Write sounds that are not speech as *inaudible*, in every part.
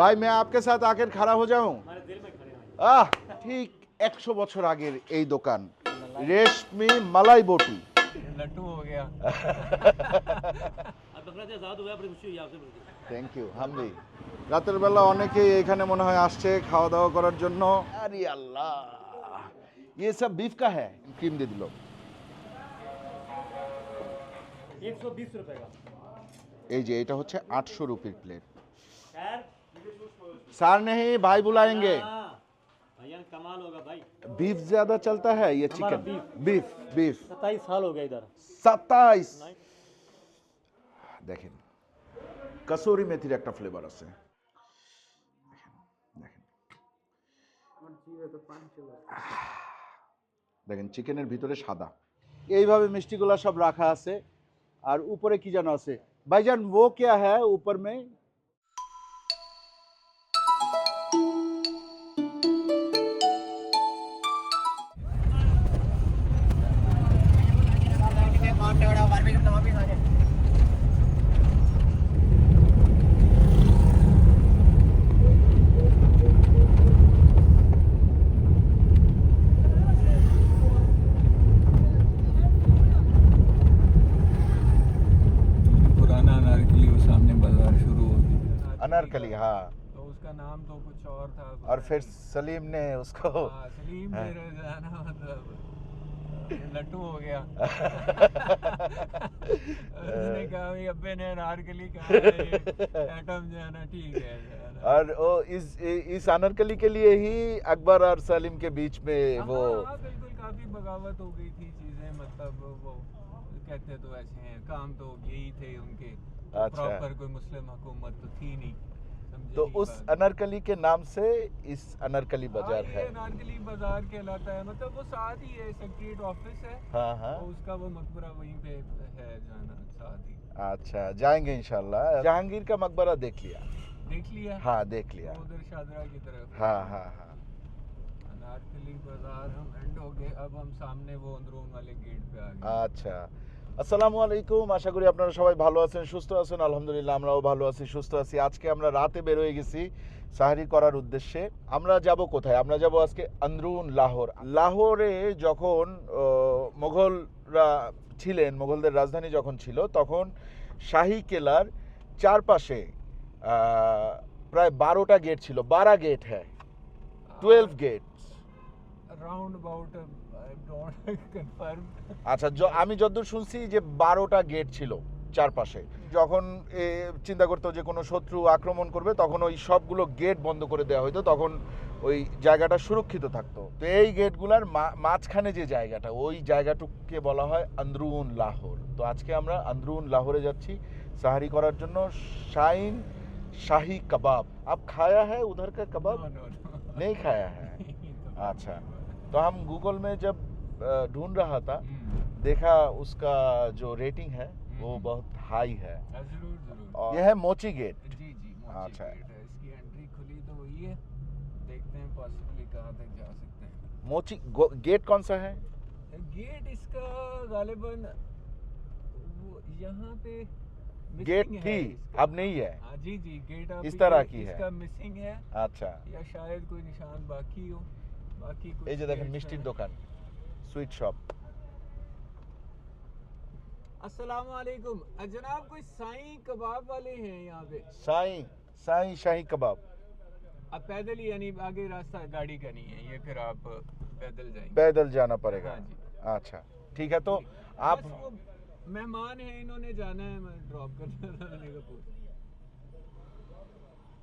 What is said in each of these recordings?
ভাই मैं आपके साथ आकर खड़ा हो जाऊं আহ ঠিক একশো বছর আগের এই দোকান রেশমি মালাই বটি लट्टू हो गया अब बकरा आजाद हुआ बड़ी खुशी हुई आपसे मिलकर থ্যাংক ইউ হামদি রাতের বেলা অনেকেই এখানে মনে হয় আসছে খাওয়া দাওয়া করার জন্য আরে আল্লাহ ये सब बीफ का है क्रीम दे दिलो एक सौ बीस रुपए का এই যে এটা হচ্ছে আটশো রুপির প্লেট खैर স্যার नहीं भाई बुलाएंगे हाँ, भैया कमाल होगा भाई बीफ ज्यादा चलता है ये हमारा चिकन बीफ बीफ सत्ताईस साल हो गया इधर সাতাইশ দেখেন কসুরি মেথির একটা ফ্লেভার আছে দেখেন দেখেন চিকেনের ভিতরে সাদা এইভাবে মিষ্টিগুলা সব রাখা আছে আর উপরে কি যেন আছে ভাইজান वो क्या है ऊपर में और था और फिर सलीम ने उसको हाँ, सलीम हाँ। ना मतलब लट्टू हो गया *laughs* उसने कहा भाई अब्बे ने अनारकली कहा एटम जो है ना ठीक है। और वो इस इस अनारकली के लिए ही अकबर और सलीम के बीच में हाँ, वो हाँ, बिल्कुल काफ़ी बगावत हो गई थी चीज़ें मतलब वो कहते तो ऐसे हैं काम तो यही थे उनके अच्छा। प्रॉपर कोई मुस्लिम हुकूमत तो थी नहीं तो उस अनारकली के नाम से इस अनारकली बाज़ार हाँ, है अनारकली बाज़ार कहलाता है। मतलब वो साथ ही है सेक्रेट ऑफ़िस है। हाँ हाँ। तो उसका वो मकबरा वहीं पे है जाना साथ ही। अच्छा जाएँगे इंशाल्लाह। जहांगीर का मकबरा देख लिया। देख लिया? हाँ देख लिया। उधर शादरा की तरफ़। हाँ हाँ हाँ। अनारकली बाज़ार हम एंड हो गए। अब हम सामने वो अंदरून वाले गेट पे आ गए। अच्छा। আসসালামু আলাইকুম, আশা করি আপনারা সবাই ভালো আছেন, সুস্থ আছেন। আলহামদুলিল্লাহ, আমরাও ভালো আছি, সুস্থ আছি। আজকে আমরা রাতে বের হয়ে গেছি সাহারি করার উদ্দেশ্যে। আমরা যাব কোথায়? আমরা যাব আজকে আন্দরুন, লাহোর। লাহোরে যখন মোগলরা ছিলেন মোগলদের রাজধানী যখন ছিল, তখন শাহী কেলার চারপাশে প্রায় বারোটা গেট ছিল। বারা গেট হ্যাঁ। টুয়েলভ গেট রাউন্ড অ্যাবাউট *laughs* আচ্ছা আমি যতদূর শুনছি যে বারোটা গেট ছিল চারপাশে। যখন চিন্তা করতো যে কোনো শত্রু আক্রমণ করবে তখন ওই সবগুলো গেট বন্ধ করে দেওয়া হতো তখন ওই জায়গাটা সুরক্ষিত থাকতো। তো এই গেটগুলার মাঝখানে যে জায়গাটা ওই জায়গাটুকে বলা হয় আন্দ্রুন লাহোর। তো আজকে আমরা আন্দ্রুন লাহোরে যাচ্ছি সাহারি করার জন্য শাইন শাহি কাবাব। আপ খায়া হ্যাঁ উধার কা কাবাব? নেই খায়া হ্যাঁ *laughs* আচ্ছা। तो हम गूगल में जब ढूंढ रहा था हम्म। देखा उसका जो रेटिंग है वो हम्म। बहुत हाई है। हाँ, ज़रूर और यह है मोची गेट जी जी हाँ, अच्छा। इसकी एंट्री खुली तो वही है। देखते हैं पॉसिबली कहाँ तक जा सकते हैं। मोची गेट कौन सा है? गेट इसका गालिबन यहाँ पे गेट थी अब नहीं है। आ, जी जी गेट इस तरह की है। इसका मिसिंग है। अच्छा। या शायद कोई निशान बाकी हो। এই যে দেখেন gates মিষ্টির हैं। দোকান সুইট শপ अस्सलाम वालेकुम अ, जनाब कोई साईं कबाब वाले हैं यहाँ पे साई साई शाही कबाब अब पैदल ही यानी आगे रास्ता गाड़ी का नहीं है ये फिर आप पैदल जाएंगे पैदल जाना पड़ेगा हाँ जी। अच्छा ठीक है तो आप बस वो मेहमान हैं इन्होंने जाना है मैं ड्रॉप कर देता मैंने कहा पूछ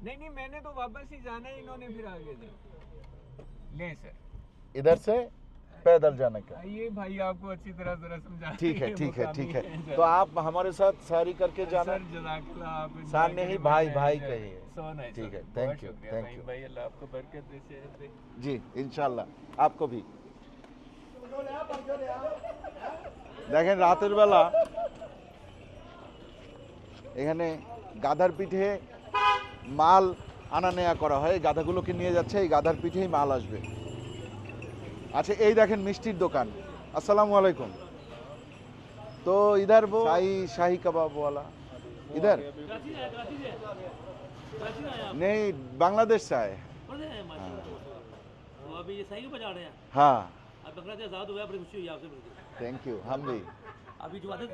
नहीं नहीं मैंने तो वापस ही जाना है इन्होंने फिर आगे जाना ले सर इधर से पैदल जाने का ये भाई आपको अच्छी तरह जरा समझा ठीक है देंगे, ठीक है मुकामी ठीक है हैं तो आप हमारे साथ सारी करके जाना सर जज़ाकल्लाह आप enjoy सामने ही करें, भाई मैं भाई enjoy- कहिए। So nice, ठीक sir। है, बहुत thank you, शुक्रिया thank भाई, you। भाई अल्लाह आपको बरकत दे सेहत दे জি ইনশাল্লাহ আপকো ভি দেখেন রাতের বেলা এখানে গাধার পিঠে মাল আনা নেয়া করা হয় এই গাধাগুলোকে নিয়ে যাচ্ছে এই গাধার পিঠেই মাল আসবে আচ্ছা এই দেখেন মিষ্টির দোকান আসসালামু আলাইকুম তো ইধার वो शाही शाही कबाब वाला इधर कराची से है, कराची से कराची में आए आप नहीं बांग्लादेश से आए पढ़ रहे हैं माशाल्लाह तो अभी ये सही बजा रहे हैं हाँ अब बांग्लादेश आज़ाद हुआ है, बड़ी खुशी हुई आपसे मिलकर थैंक यू हम भी अभी जो आदत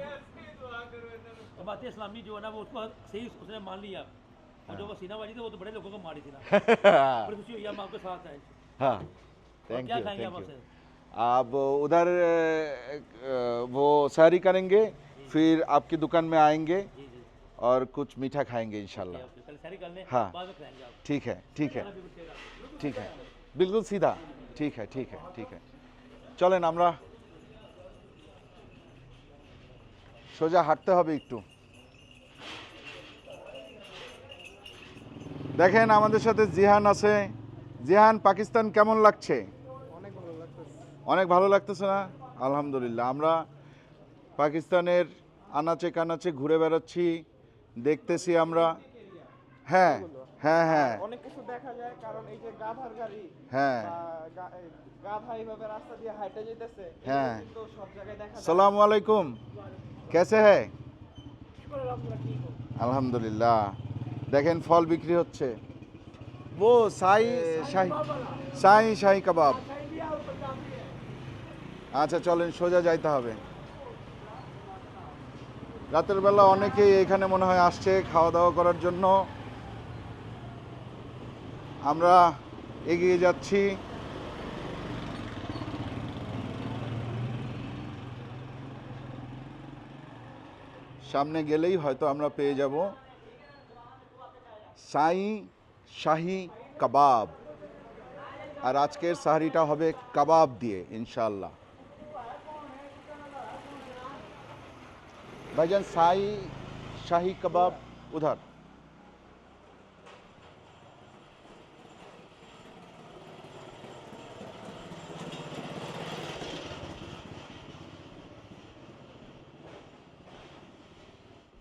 जमात इस्लामी जो है ना वो उसको सही उसने मान लिया और जो वो सीनाबाजी थे वो तो बड़े लोगों को मारी थी ना बड़ी *laughs* खुशी हुई हम आपके साथ आए हाँ और थैंक क्या यू खाएंगे थैंक आप यू आपसे आप उधर अ, अ, वो सहरी करेंगे फिर आपकी दुकान में आएंगे जी जी और कुछ मीठा खाएंगे इंशाल्लाह ओके कल सारी कर लें हाँ। बाद में खाएंगे आप ठीक है ठीक है अभी बिल्कुल ঠিক है बिल्कुल सीधा ठीक है ठीक है ठीक है চলেন আমরা সোজা হাঁটতে হবে একটু দেখেন আমাদের সাথে জিহান আছে। জিহান পাকিস্তান কেমন লাগছে? অনেক ভালো লাগতেছে। না? আলহামদুলিল্লাহ আমরা পাকিস্তানের আনাচে কানাচে ঘুরে বেড়াচ্ছি দেখতেছি আমরা। হ্যাঁ হ্যাঁ হ্যাঁ। অনেক কিছু দেখা যায় কারণ এই যে গাধার গাড়ি হ্যাঁ। গাধা এইভাবে রাস্তা দিয়ে হাঁটে যেতেছে হ্যাঁ। কিন্তু সব জায়গায় দেখা আলাইকুম। কেসে হ্যায় আলহামদুলিল্লাহ। দেখেন ফল বিক্রি হচ্ছে। ও সাই শাহি। শাহি শাহি কাবাব। আচ্ছা চলেন সোজা যাইতে হবে। রাতের বেলা অনেকেই এখানে মনে হয় আসছে খাওয়া দাওয়া করার জন্য। আমরা এগিয়ে যাচ্ছি। সামনে গেলেই হয়তো আমরা পেয়ে যাব। সাই শাহি কাবাব। আর আজকের সাহারিটা হবে কাবাব দিয়ে ইনশাল্লাহ ভাইজান, সাই শাহি কাবাব উধার।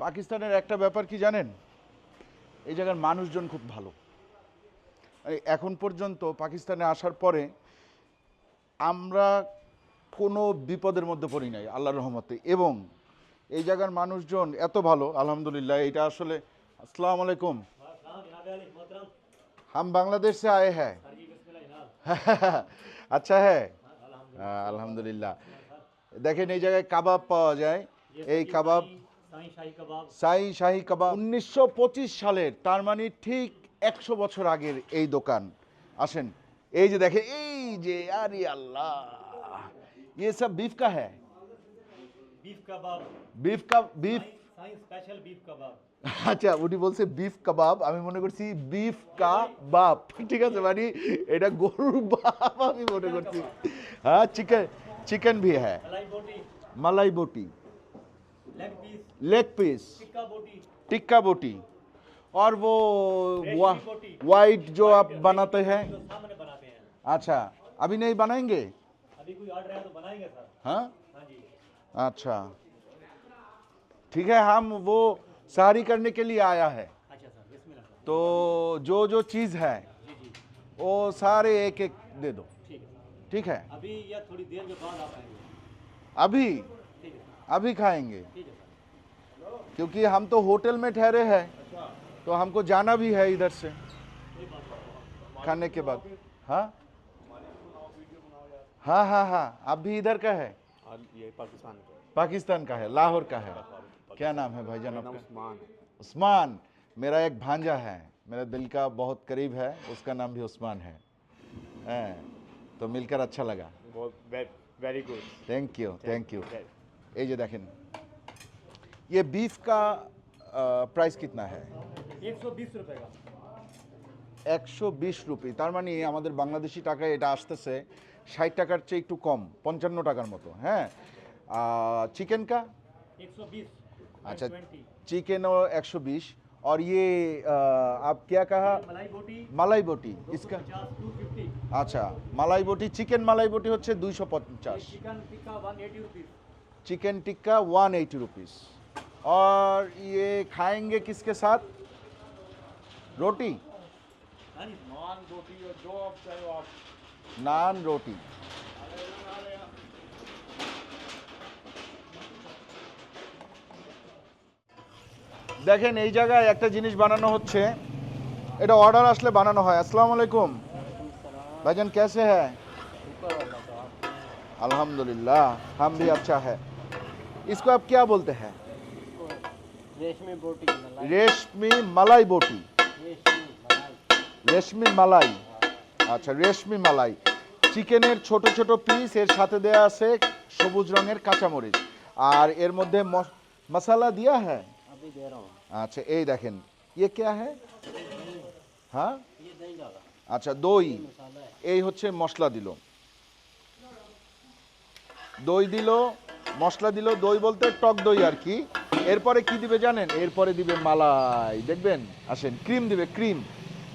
পাকিস্তানের একটা ব্যাপার কি জানেন? এই জায়গার মানুষজন খুব ভালো। এখন পর্যন্ত পাকিস্তানে আসার পরে আমরা কোনো বিপদের মধ্যে পড়ি নাই, আল্লাহর রহমতে। এবং এই জায়গার মানুষজন এত ভালো, আলহামদুলিল্লাহ, এটা আসলে, আসসালাম আলাইকুম। হাম বাংলাদেশ সে আয়ে হ্যাঁ *laughs* আচ্ছা হ্যাঁ আলহামদুলিল্লাহ। দেখেন এই জায়গায় কাবাব পাওয়া যায়। এই কাবাব সাই শাহি কাবাব উনিশশো পঁচিশ সালের তার মানে ঠিক একশো বছর আগের এই দোকান আসেন এই যে দেখে এই যে আরে আল্লাহ ये सब बीफ का है बीफ कबाब बीफ का बीफ शाही स्पेशल बीफ कबाब আচ্ছা উনি বলছে বিফ কাবাব আমি মনে করছি বিফ কা বাপ ঠিক আছে মানে এটা গরুর বাপ আমি মনে করছি হ্যাঁ চিকেন চিকেন भी है मलाई बोटी मलाई बोटी लेग पीस टिक्का बोटी और वो वाइट जो आप बनाते हैं। अच्छा अभी नहीं बनाएँगे? अभी कोई ऑर्डर है तो बनाएँगे सर। हाँ? हाँ जी। अच्छा। ठीक है हम वो सारी करने के लिए आया है। अच्छा सर तो जो जो चीज़ है वो सारे एक एक दे। दो ठीक है? अभी या थोड़ी देर के बाद आप आएँगे। अभी? अभी खाएँगे। क्योंकि हम तो होटल में ठहरे हैं तो हमको जाना भी है इधर से। खाने के बाद। हाँ? हाँ हाँ हाँ आप भी इधर का है? पाकिस्तान का पाकिस्तान का है लाहौर का है। क्या नाम है भाईजान आपका? उस्मान। उस्मान मेरा एक भांजा है मेरा दिल का बहुत करीब है उसका नाम भी उस्मान है। हैं, तो मिलकर अच्छा लगा। Very good thank you thank you এই যে দেখেন ये बीफ का प्राइस कितना है एक सौ बीस रुपये का একশো বিশ রুপি তার মানে আমাদের বাংলাদেশি টাকায় এটা আসতেছে ষাট টাকার চেয়ে একটু কম পঞ্চান্ন টাকার মতো হ্যাঁ চিকেন কা एक सौ बीस अच्छा ट्वेंटी चिकन और एक सौ बीस और ये आ, आप क्या कहा मलाई बोटी মালাই বটি इसका पचास टू फिफ्टी আচ্ছা মালাই বটি চিকেন মালাই বটি হচ্ছে দুইশো পঞ্চাশ chicken tikka one eighty rupees chicken tikka one eighty rupees और ये खाएंगे किसके साथ रोटी हाँ जी नान रोटी और जो आप चाहे आप নান রুটি দেখেন এই জায়গায় একটা জিনিস বানানো হচ্ছে এটা অর্ডার আসলে বানানো হয় আসসালামু আলাইকুম भाईजान कैसे है अल्हम्दुलिल्लाह हम भी अच्छा है इसको आप क्या बोलते हैं रेशमी बोटी रेशमी मलाई बोटी রেশমি মালাই আচ্ছা রেশমি মালাই চিকেনের ছোট ছোট পিস এর সাথে দেয়া আছে সবুজ রঙের কাঁচামরিচ আর এর মধ্যে মস- মশলা দিয়া হ্যাঁ अभी दे रहा हूँ আচ্ছা এই দেখেন ইয়ে কে হ্যাঁ হ্যাঁ ये दही डाला আচ্ছা দই मसाला है এই হচ্ছে মশলা দিল দই দিল মশলা দিল দই বলতে টক দই আর কি এরপরে কি দিবে জানেন এরপরে দিবে মালাই দেখবেন আসেন ক্রিম দিবে ক্রিম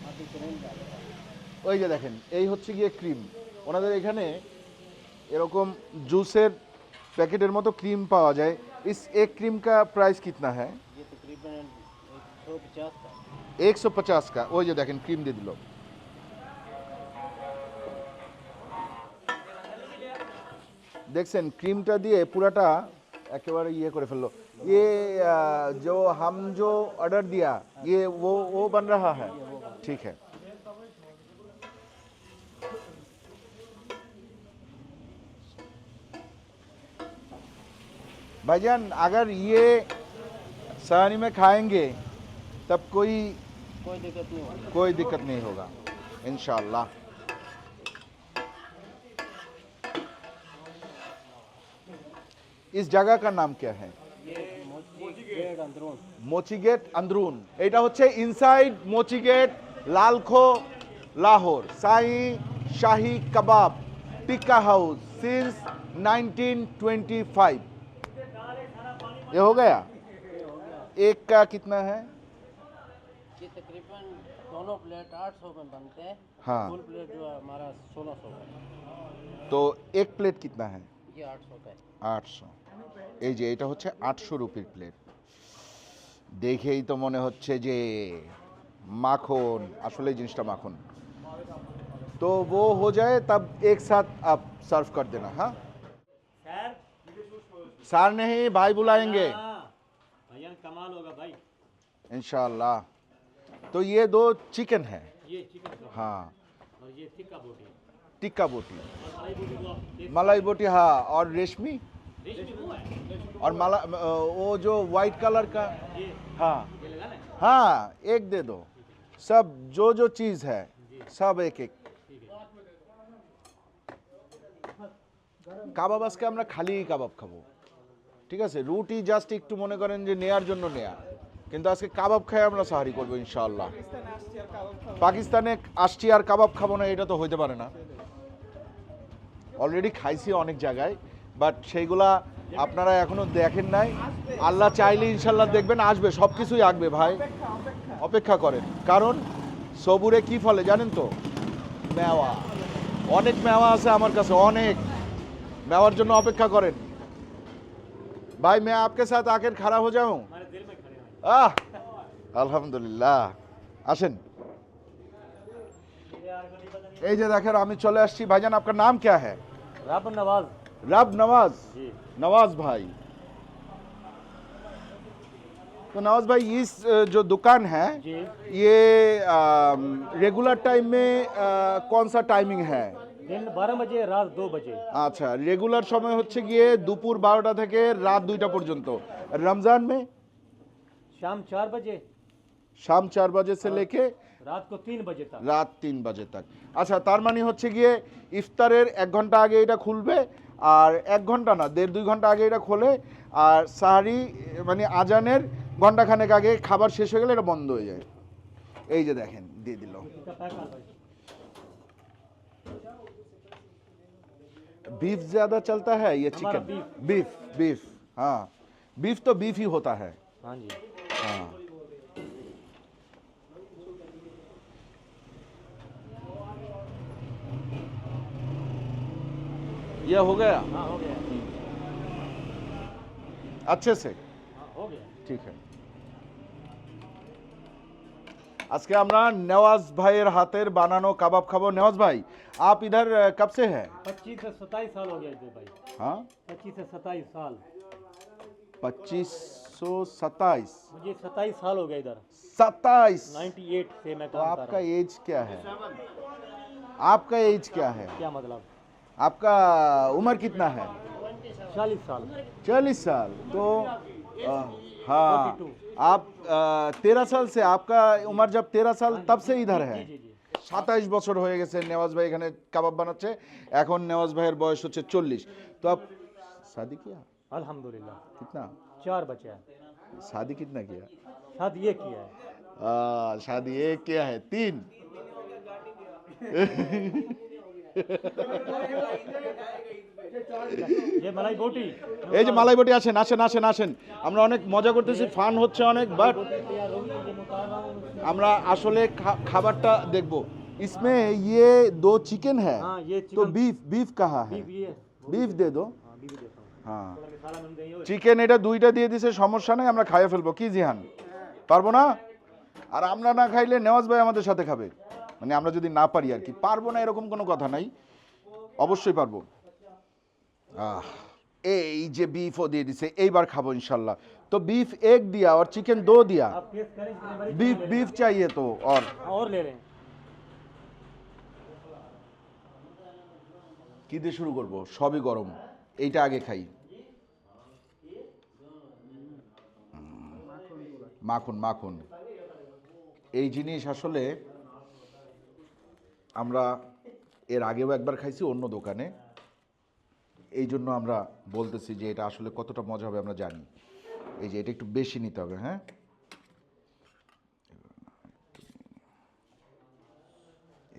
अभी क्रीम डाला ওই যে দেখেন এই হচ্ছে গিয়ে ক্রিম ওনাদের এখানে এরকম জুসের প্যাকেটের মতো ক্রিম পাওয়া যায় ইস এক ক্রিম কা প্রাইস কিতনা হ্যাঁ ये तकरीबन एक सौ पचास का একশো পচাশ কা ওই যে দেখেন দেখছেন ক্রিমটা দিয়ে পুরাটা একেবারে ইয়ে করে ফেললো ये आ, जो हम जो ऑर्डर दिया ये वो वो बन रहा है ठीक है भाईजान अगर ये सहानी में खाएंगे तब कोई कोई दिक्कत नहीं होगी कोई दिक्कत नहीं होगा इंशाल्लाह इस जगह का नाम क्या है मोची गेट अंदरून মোচিগেট আন্দ্রুন এটা হচ্ছে ইনসাইড মোচিগেট লালখো লাহোর সাই শাহি কাবাব টিক্কা हाउस सिंस 1925 ये हो गया एक का कितना है ये तकरीबन दोनों प्लेट आठ सौ में बनते हैं हाँ फुल प्लेट जो है हमारा सोलह सौ का है। तो एक प्लेट कितना है ये आठ सौ का है আটশো এই যে এটা হচ্ছে আটশো রুপির প্লেট দেখেই তো মনে হচ্ছে যে মাখন আসলে জিনিসটা মাখন तो वो हो जाए तब एक साथ आप सर्व कर देना हाँ सर सार नहीं भाई बुलाएंगे भैया कमाल होगा भाई इंशाल्लाह तो ये दो चिकन है ये चिकन का हाँ और ये टिक्का बोटी टिक्का बोटी मलाई बोटी को आप देख- मलाई बोटी हाँ और रेशमी रेशमी वो है और मला वो जो वाइट कलर का ये हाँ ये लगाना है हाँ एक दे दो सब जो जो चीज़ है सब एक एक কাবাব আজকে আমরা খালি কাবাব খাবো ঠিক আছে রুটি জাস্ট একটু মনে করেন যে নেয়ার জন্য নেয়া কিন্তু আজকে কাবাব খাই আমরা সাহারি করবো ইনশাআল্লাহ পাকিস্তানে আসছি আর কাবাব খাবো পাকিস্তানে আসছি আর কাবাব খাবো না এটা তো হইতে পারে না অলরেডি খাইছি অনেক জায়গায় বাট সেইগুলা আপনারা এখনো দেখেন নাই আল্লাহ চাইলে ইনশাল্লাহ দেখবেন আসবে সব কিছুই আসবে ভাই অপেক্ষা অপেক্ষা অপেক্ষা করেন কারণ সবুরে কি ফলে জানেন তো মেওয়া অনেক মেওয়া আছে আমার কাছে অনেক মেওয়ার জন্য অপেক্ষা করেন ভাই मैं आपके साथ आकर खड़ा हो जाऊं हमारे दिल में खड़े हैं আহ আলহামদুলিল্লাহ আসেন এই যে দেখেন আমি চলে আসছি ভাইজান আপনার নাম क्या है रब नवाज रब नवाज जी नवाज भाई तो नवाज भाई इस अ, जो दुकान है जी ये रेगुलर टाइम में अ, कौन सा टाइमिंग है दिन बारह बजे रात दो बजे আচ্ছা রেগুলার সময় হচ্ছে গিয়ে দুপুর বারোটা থেকে রাত দুইটা পর্যন্ত রমজান में शाम चार बजे शाम চার বাজে से लेके रात को तीन बजे तक রাত তিন বাজে তাক আচ্ছা তার মানে হচ্ছে গিয়ে ইফতারের এক ঘন্টা আগে এটা খুলবে আর এক ঘন্টা না দেড় দুই ঘন্টা আগে এটা খোলে আর সাহারি মানে আজানের ঘন্টাখানেক আগে খাবার শেষ হয়ে গেলে এটা বন্ধ হয়ে যায় এই যে দেখেন দিয়ে দিল इसका पैक कर दो। बीफ ज्यादा चलता है ये हमारा चिकन बीफ बीफ हाँ बीफ तो बीफ ही होता है हाँ जी हाँ यह हो गया हाँ हो गया अच्छे से हाँ हो गया ঠিক আছে আজকে আমরা নেওয়াজ ভাইয়ের হাতের বানানো কাবাব খাবো নেওয়াজ ভাই आप इधर अ, कब से हैं पच्चीस से सत्ताईस साल हो गया इधर भाई हाँ पच्चीस से सत्ताईस साल पच्चीस सौ सत्ताईस मुझे सत्ताईस साल हो गया इधर सत्ताईस 98 से मैं तो काम कर आपका रहा हूँ एज क्या है आपका एज क्या है क्या मतलब आपका उम्र कितना है चालीस साल चालीस साल तो अ, हाँ आप तेरह साल से आपका उम्र जब तेरह साल तब से इधर है जी जी সাতাইশ বছর হয়ে গেছে নেওয়াজ ভাই এখানে কাবাব বানাচ্ছে এখন নেওয়াজ ভাইয়ের বয়স হচ্ছে চল্লিশ তো আপ शादी किया अल्हम्दुलिल्लाह कितना चार बच्चे हैं शादी कितना किया शादी ये किया है आ, शादी एक किया है तीन ये मलाई बोटी এই যে মালাই বটি আসেন আসেন আসেন আসেন। আমরা অনেক মজা করতেছি ফান হচ্ছে অনেক বাট আমরা আসলে খাবারটা দেখব। ইসমে ইয়ে দো চিকেন হ্যাঁ তো বিফ বিফ কাহা হ্যাঁ বিফ দে দো। হ্যাঁ। চিকেন হ্যাঁ। এটা দুইটা দিয়ে দিছে সমস্যা নেই আমরা খাইয়ে ফেলব। কি জিহান? পারব না? আর আমরা না খাইলে নেওয়াজ ভাই আমাদের সাথে খাবে। মানে আমরা যদি না পারি আর কি পারবো না এরকম কোনো কথা নাই অবশ্যই পারবো আহ এই যে বিফও দিয়ে দিছে এইবার খাবো ইনশাল্লাহ তো বিফ এক দিয়া और চিকেন दो दिया आप टेस्ट करें इसमें हमारी बीफ बीफ चाहिए तो और हाँ, और ले रहे हैं কি দিয়ে শুরু করব সবই গরম এইটা আগে খাই মাখন মাখন এই জিনিস আসলে আমরা এর আগেও একবার খাইছি, অন্য দোকানে। এই জন্য আমরা বলতেছি যে এটা আসলে কতটা মজা হবে আমরা জানি। এই যে এটা একটু বেশি নিতে হবে হ্যাঁ?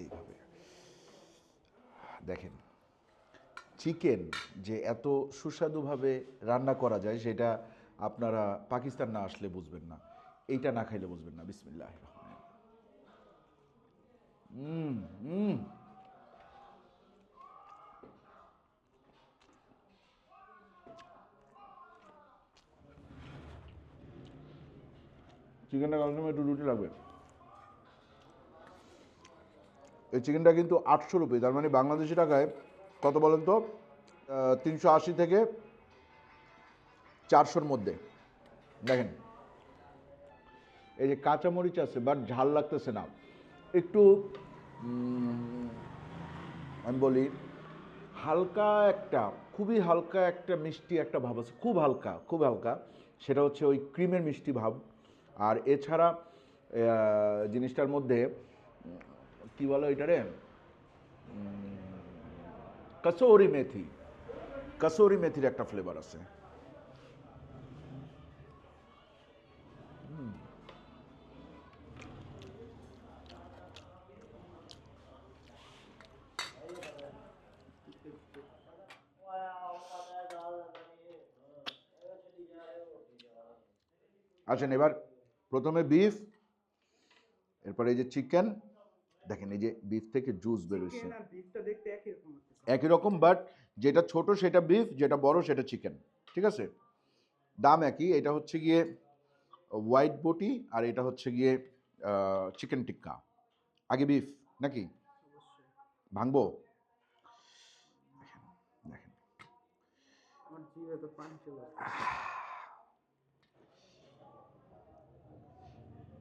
এইভাবে। দেখেন, চিকেন যে এত সুস্বাদুভাবে রান্না করা যায়, সেটা আপনারা পাকিস্তান না আসলে বুঝবেন না। এইটা না খাইলে বুঝবেন না। বিসমিল্লাহ হুম হুম চিকেনটা কমসে একটু রুটি লাগবে। এই চিকেনটা কিন্তু আটশো রুপি তার মানে বাংলাদেশি টাকায় কত বলেন তো? তিনশো আশি থেকে চারশোর মধ্যে। দেখেন, এই যে কাঁচামরিচ আছে বাট ঝাল লাগতেছে না। একটু আমি বলি, হালকা একটা, খুবই হালকা একটা মিষ্টি একটা ভাব আছে, খুব হালকা খুব হালকা, সেটা হচ্ছে ওই ক্রিমের মিষ্টি ভাব। আর এছাড়া জিনিসটার মধ্যে, কি বলো এটারে কসৌরি মেথি, কসৌরি মেথির একটা ফ্লেভার আছে। আসেন এবার প্রথমে বিফ এরপরে এই যে চিকেন দেখেন এই যে বিফ থেকে জুস বেরোচ্ছে। বিফটা দেখতে একই রকম একই রকম বাট যেটা ছোট সেটা বিফ যেটা বড় সেটা চিকেন ঠিক আছে? দাম একই এটা হচ্ছে গিয়ে হোয়াইট বটি আর এটা হচ্ছে গিয়ে চিকেন টিক্কা। আগে বিফ নাকি? ভাঙবো? দেখেন দেখেন আমার জিভে তো পানি চলে আসছে।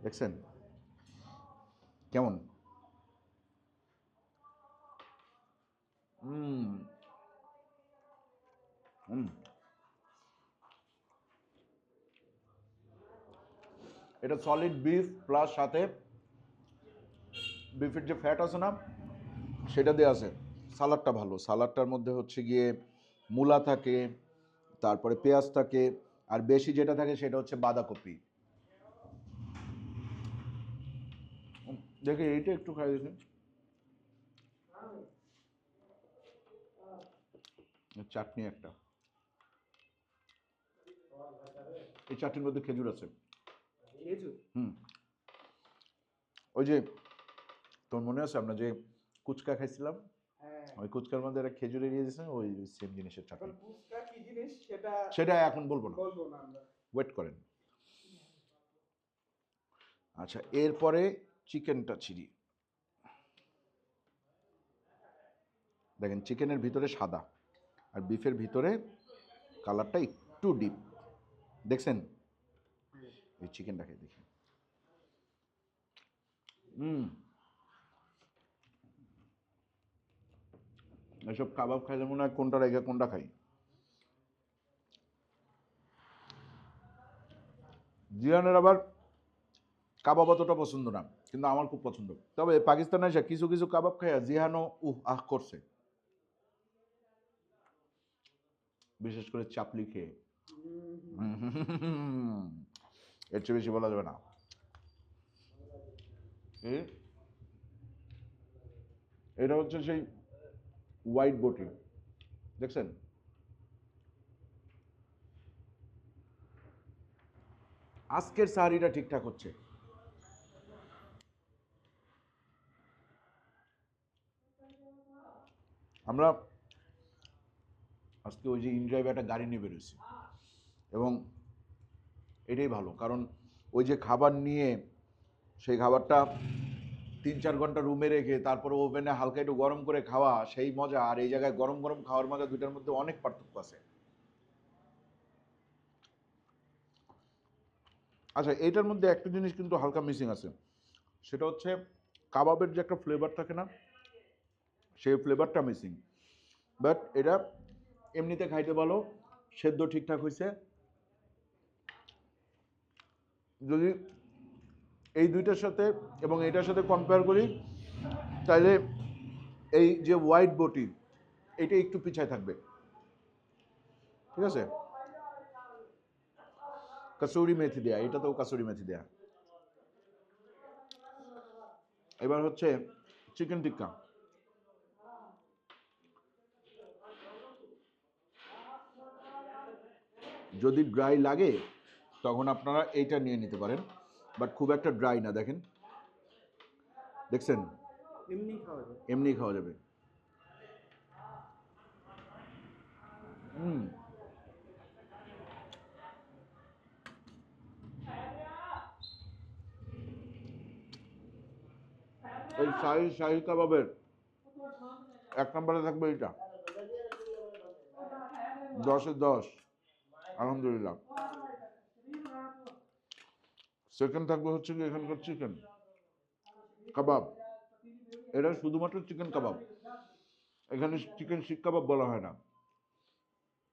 দেখছেন? কেমন? এটা সলিড বিফ প্লাস সাথে বিফের যে ফ্যাট আছে না, সেটা দিয়ে আছে। সালাডটা ভালো। সালাডটার মধ্যে হচ্ছে গিয়ে মূলা থাকে, তারপরে পেঁয়াজ থাকে, আর বেশি যেটা থাকে সেটা হচ্ছে বাঁধাকপি। দেখে এইটা একটু খাই দেখি। চাটনি একটা। এই চাটনির মধ্যে খেজুর আছে। হুম। ওই যে তোর মনে আছে আমরা যে কুচকা খাইছিলাম? হ্যাঁ। ওই কুচকার মধ্যে একটা খেজুর এড়িয়ে দিয়েছে ওই সেম জিনিসের চাটনি। সেটা এখন বলব না। ওয়েট করেন। আচ্ছা এরপরে চিকেনটা ছিড়ি। দেখেন, চিকেনের ভিতরে সাদা আর বিফের ভিতরে কালারটা একটু ডিপ। দেখছেন? এই চিকেনটাকে দেখি। হুম। এসব কাবাব খাইলে মনে হয় কোনটা রেখে কোনটা খাই। জিয়ানের আবার কাবাব অতটা পছন্দ না। কিন্তু আমার খুব পছন্দ। তবে পাকিস্তানে এসে কিছু কিছু কাবাব খাইয়া জিহানও উহ আহ করছে। বিশেষ করে চাপলি খেয়ে। এর চেয়ে বেশি বলা যাবে না। এটা হচ্ছে সেই হোয়াইট বটি দেখছেন? আজকের সাহারিটা ঠিকঠাক হচ্ছে। আমরা আজকে ওই যে ইনড্রাইভ একটা গাড়ি নিয়ে বেরোছি এবং এটাই ভালো, কারণ ওই যে খাবার নিয়ে সেই খাবারটা তিন চার ঘণ্টা রুমে রেখে তারপরে ওভেনে হালকা একটু গরম করে খাওয়া, সেই মজা, আর এই জায়গায় গরম গরম খাওয়ার মজা দুইটার মধ্যে অনেক পার্থক্য আছে। আচ্ছা এইটার মধ্যে একটা জিনিস কিন্তু হালকা মিসিং আছে। সেটা হচ্ছে কাবাবের যে একটা ফ্লেভার থাকে না, সেই ফ্লেভারটা মিসিং। বাট এটা এমনিতে খাইতে ভালো সেদ্ধ ঠিকঠাক হয়েছে যদি এই দুইটার সাথে এবং এটার সাথে কম্পেয়ার করি তাহলে এই যে হোয়াইট বটি এটা একটু পিছায় থাকবে। ঠিক আছে? কসুরি মেথি দেয়া এটা তো কসুরি মেথি দেয়া। এবার হচ্ছে চিকেন টিক্কা যদি ড্রাই লাগে তখন আপনারা এইটা নিয়ে নিতে পারেন। বাট খুব একটা ড্রাই না দেখেন। দেখছেন? এমনি খাওয়া যায় এমনি খাওয়া যাবে। হুম। এই শাহি শাহি কাবাবের এক নম্বরে থাকবে এটা দশে দশ। আলহামদুলিল্লাহ। সেকেন্ড থাকবে হচ্ছে কি এখানকার চিকেন কাবাব এটা শুধুমাত্র চিকেন কাবাব এখানে চিকেন শিক কাবাব বলা হয় না।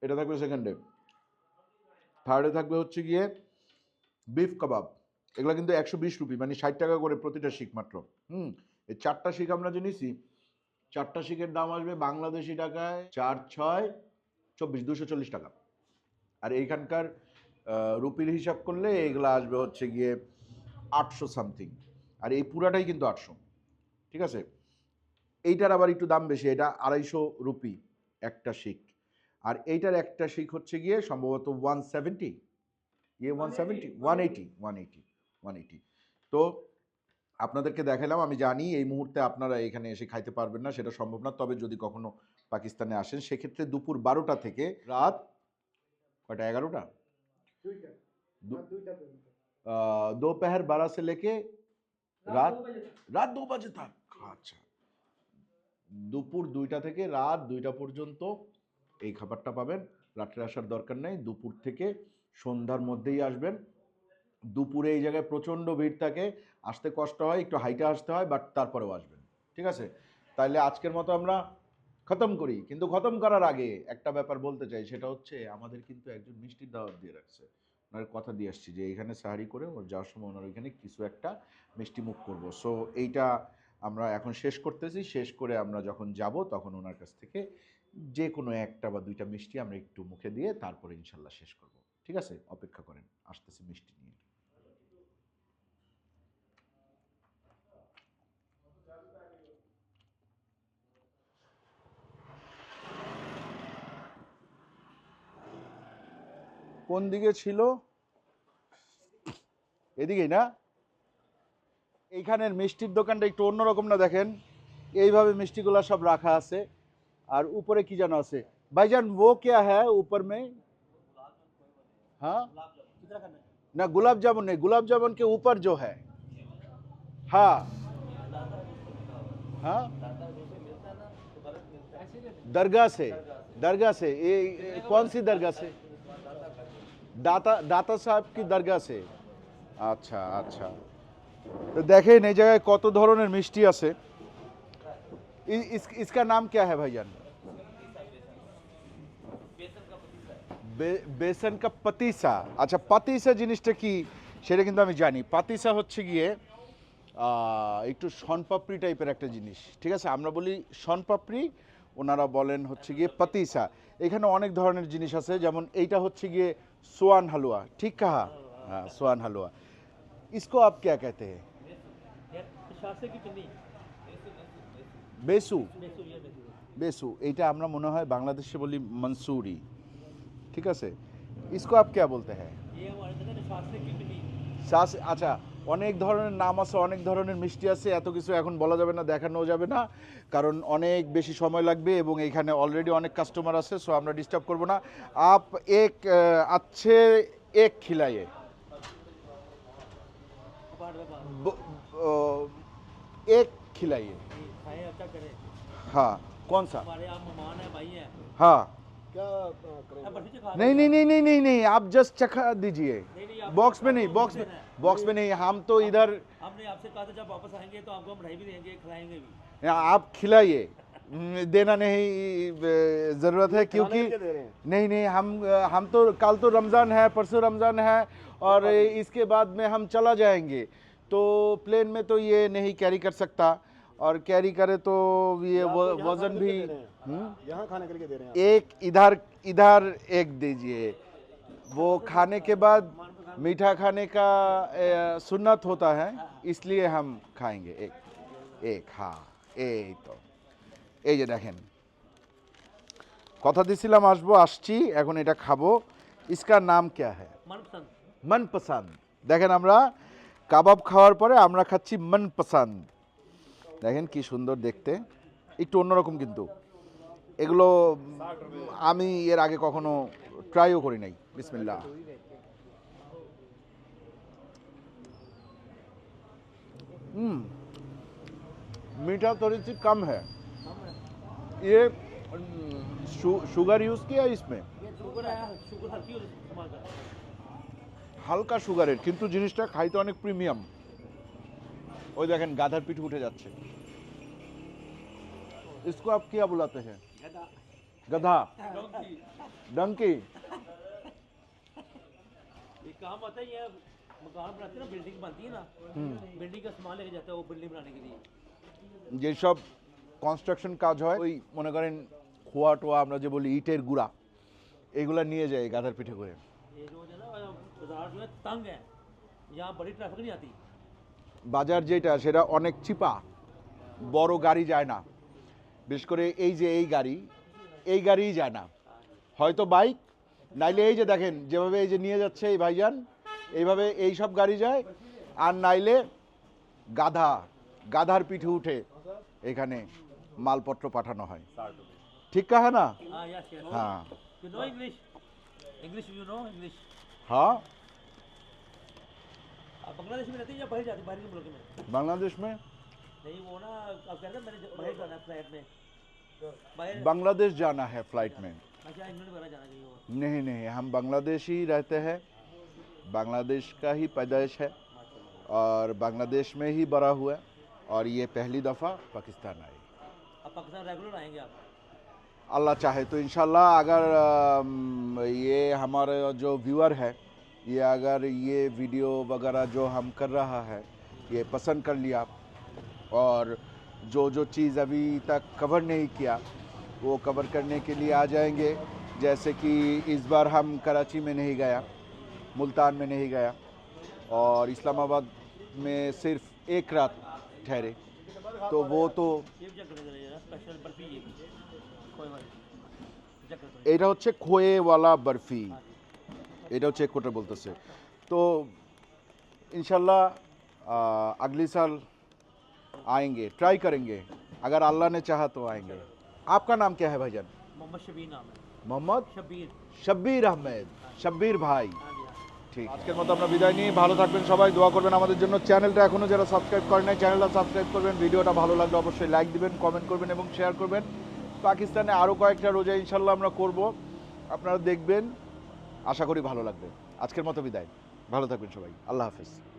এটা থাকবে সেকেন্ডে থার্ডে থাকবে হচ্ছে গিয়ে বিফ কাবাব এগুলো কিন্তু একশো বিশ রুপি মানে ষাট টাকা করে প্রতিটা শিক মাত্র। হুম, এই চারটা শিক আমরা যে নিছি, চারটা শিকের দাম আসবে বাংলাদেশি টাকায় চার ছয় চব্বিশ, দুশো চল্লিশ টাকা। আর এইখানকার রুপির হিসাব করলে এগুলো আসবে হচ্ছে গিয়ে আটশো সামথিং। আর এই পুরাটাই কিন্তু আটশো। ঠিক আছে? এইটার আবার একটু দাম বেশি এটা আড়াইশো রুপি একটা শিক আর এইটার একটা শিক হচ্ছে গিয়ে সম্ভবত ওয়ান সেভেন্টি। ইয়ে one seventy? One eighty. One eighty one eighty. তো আপনাদেরকে দেখালাম আমি জানি এই মুহূর্তে আপনারা এখানে এসে খাইতে পারবেন না সেটা সম্ভব না। তবে যদি কখনো পাকিস্তানে আসেন সেক্ষেত্রে দুপুর বারোটা থেকে রাত কয়টা এগারোটা দুইটা দু- রাত দুইটা পর্যন্ত আহ, दोपहर बारह से लेके রাত রাত দু বাজে থাক আচ্ছা দুপুর দুইটা থেকে রাত দুইটা পর্যন্ত এই খাবারটা পাবেন রাত্রে আসার দরকার নেই দুপুর থেকে সন্ধ্যার মধ্যেই আসবেন দুপুরে এই জায়গায় প্রচণ্ড ভিড় থাকে আসতে কষ্ট হয় একটু হাইটে আসতে হয় বাট তারপরেও আসবেন ঠিক আছে তাইলে আজকের মতো আমরা খতম করি। কিন্তু খতম করার আগে একটা ব্যাপার বলতে চাই, সেটা হচ্ছে আমাদের কিন্তু একজন মিষ্টির দাওয়াত দিয়ে রাখছে। ওনার কথা দিয়ে আসছি যে, এখানে সাহারি করে ওর যাওয়ার সময় ওনার ওইখানে কিছু একটা মিষ্টি মুখ করব। সো এইটা আমরা এখন শেষ করতেছি। শেষ করে আমরা যখন যাব, তখন ওনার কাছ থেকে যে কোনো একটা বা দুইটা মিষ্টি আমরা একটু মুখে দিয়ে তারপরে ইনশাল্লাহ শেষ করব। ঠিক আছে? অপেক্ষা করেন। আসতেছি মিষ্টি নিয়ে। কোন দিকে ছিল এদিকেই না এইখানের মিষ্টির দোকানটা একটু অন্যরকম না দেখেন এইভাবে মিষ্টিগুলো সব রাখা আছে আর উপরে কি যেন আছে ভাইজান वो क्या है ऊपर में हाँ कितना करना है ना गुलाब जामुन नहीं गुलाब जामुन के ऊपर जो है हाँ हाँ दरगाह से दरगाह से ये ये कौन सी दरगाह से दाता दाता साहब की दरगाह से अच्छा अच्छा তো দেখেন এই জায়গায় কত ধরনের মিষ্টি আছে इ- इस, इसका नाम क्या है भाईजान বে- বেসন কা পাতিসা আচ্ছা পাতিসা জিনিসটা কি সেটা কিন্তু আমি জানি পাতিসা হচ্ছে গিয়ে আহ, একটু শনপাপড়ি টাইপের একটা জিনিস ঠিক আছে আমরা বলি শনপাপড়ি ওনারা বলেন হচ্ছে গিয়ে পাতিসা এখানে অনেক ধরনের জিনিস আছে যেমন এইটা হচ্ছে গিয়ে সোয়ান হালুয়া ঠিক কাহা হ্যাঁ সোয়ান হালুয়া इसको आप क्या कहते हैं यार शास्त्र की पिन्नी बेसू बेसु ये बेसु বেসু এইটা আমরা মনে হয় বাংলাদেশে বলি মনসুরি ঠিক আছে इसको आप क्या बोलते हैं ये हमारे तरह शास्त्र की पिन्नी শ্বাস আচ্ছা অনেক ধরনের নাম আছে অনেক ধরনের মিষ্টি আছে এত কিছু এখন বলা যাবে না দেখানো যাবে না কারণ অনেক বেশি সময় লাগবে এবং এখানে অলরেডি অনেক কাস্টমার আছে সো আমরা ডিস্টার্ব করব না আপ এক আহ, अच्छे এক খিলাইয়ে कपाट में बाहर ब- अ, एक खिलाइए ये खाए अच्छा करे हाँ कौन सा हमारे आप मेहमान है भाई हैं हाँ अब बर्फी से खा नहीं नहीं नहीं नहीं नहीं नहीं आप जस्ट चखा दीजिए नहीं नहीं आप बॉक्स में नहीं आपको बॉक्स में देना है। बॉक्स में नहीं हम तो इधर हमने आपसे कहा था जब वापस आएँगे तो आपको हम मिठाई भी देंगे खिलाएँगे भी। आप खिलाइए। हम्म, देना नहीं ज़रूरत है क्योंकि हैं। नहीं नहीं हम हम तो कल तो रमज़ान है परसों रमज़ान है और इसके बाद में हम चला जाएँगे। तो प्लेन में तो ये नहीं कैरी कर सकता और कैरी करे तो ये वज़न भी हैं। हम्म? यहाँ खाने के लिए दे रहे हैं। एक इधर इधर एक दीजिए। वो खाने के बाद मीठा खाने का ए, सुन्नत होता है इसलिए हम खाएंगे एक एक हाँ এই তো এই যে দেখেন কথা দিছিলাম আসবো আসছি এখন এটা খাবো ইসকার নাম ক্যা হ্যাঁ मनपसंद মনপসন্দ দেখেন আমরা কাবাব খাওয়ার পরে আমরা খাচ্ছি মনপসন্দ দেখেন কি সুন্দর দেখতে একটু অন্যরকম কিন্তু এগুলো উম, আমি এর আগে কখনো ট্রাইও করি নাই বিসমিল্লাহ मीठा थोड़ी सी कम है ये अम, शु, शुगर यूज़ किया इसमें शुगर है शुगर हल्की हो इस्तेमाल कर হালকা সুগারের কিন্তু জিনিসটা খাইতে অনেক প্রিমিয়াম ওই দেখেন গাধার পিঠে উঠে যাচ্ছে इसको आप क्या बुलाते हैं गधा डंकी ये काम आता है ये मकान बनाते हैं ना बिल्डिंग बनती है ना बिल्डिंग का सामान लेके जाता है वो बिल्डिंग बनाने के लिए যেসব কনস্ট্রাকশন কাজ হয় ওই মনে করেন খোয়া টোয়া আমরা যে বলি ইটের গুঁড়া এগুলা নিয়ে যায় গাধার পিঠে করে ये जो है ना बाजार जो है तंग है यहाँ बड़ी ट्रैफिक नहीं आती বাজার যেটা সেটা অনেক চিপা বড় গাড়ি যায় না বিশেষ করে এই যে এই গাড়ি এই গাড়িই যায় না হয়তো বাইক নাইলে এই যে দেখেন যেভাবে এই যে নিয়ে যাচ্ছে এই ভাইজান এইভাবে এই সব গাড়ি যায় আর নাইলে গাধা গাধার পিঠে উঠে এখানে মালপত্র পাঠানো হয় ঠিক কাহা না हाँ यस यस हाँ you know English English you know English हाँ आप बांग्लादेश में रहते हैं या बाहर जाते हैं बाहर के मुल्क में बांग्लादेश में नहीं वो ना आप कह रहे हैं मैंने ज- बाहर जाना है फ्लाइट में बाहर बांग्लादेश जाना है फ्लाइट में अच्छा इंग्लैंड वगैरह जाना चाहिए वो नहीं नहीं हम बांग्लादेश ही रहते हैं बांग्लादेश का ही पैदाइश है और बांग्लादेश में ही बड़ा हुआ और ये पहली दफ़ा पाकिस्तान आई अब पाकिस्तान रेगुलर आएँगे आप? अल्लाह चाहे तो इंशाल्लाह अगर ये हमारे जो व्यूअर है ये अगर ये वीडियो वगैरह जो हम कर रहा है ये पसंद कर लिया और जो जो चीज़ अभी तक कवर नहीं किया वो कवर करने के लिए आ जाएँगे। जैसे कि इस बार हम कराची में नहीं गया। मुल्तान में नहीं गया और इस्लामाबाद में सिर्फ एक रात ठहरे तो वो तो ये भी चेक कर जरा स्पेशल बर्फी ये कोई बात चेक कर এটা হচ্ছে খোয়েওয়ালা বরফি এটা হচ্ছে কোটা বলতেছে তো इंशाल्लाह आ, अगली साल आएंगे ट्राई करेंगे अगर अल्लाह ने चाहा तो आएंगे आपका नाम क्या है भाईजान मोहम्मद शबीर नाम है मोहम्मद शबीर शब्बीर अहमेद शब्बीर भाई हाँ जी हाँ আজকের মতো আমরা বিদায় নিই। ভালো থাকবেন সবাই, দোয়া করবেন আমাদের জন্য। চ্যানেলটা এখনও যারা সাবস্ক্রাইব করেন নাই, চ্যানেলটা সাবস্ক্রাইব করবেন। ভিডিওটা ভালো লাগলে অবশ্যই লাইক দিবেন কমেন্ট করবেন এবং শেয়ার করবেন। পাকিস্তানে আরও কয়েকটা রোজা ইনশাল্লাহ আমরা করব। আপনারা দেখবেন। আশা করি ভালো লাগবে। আজকের মতো বিদায়। ভালো থাকবেন সবাই। আল্লাহ হাফিজ।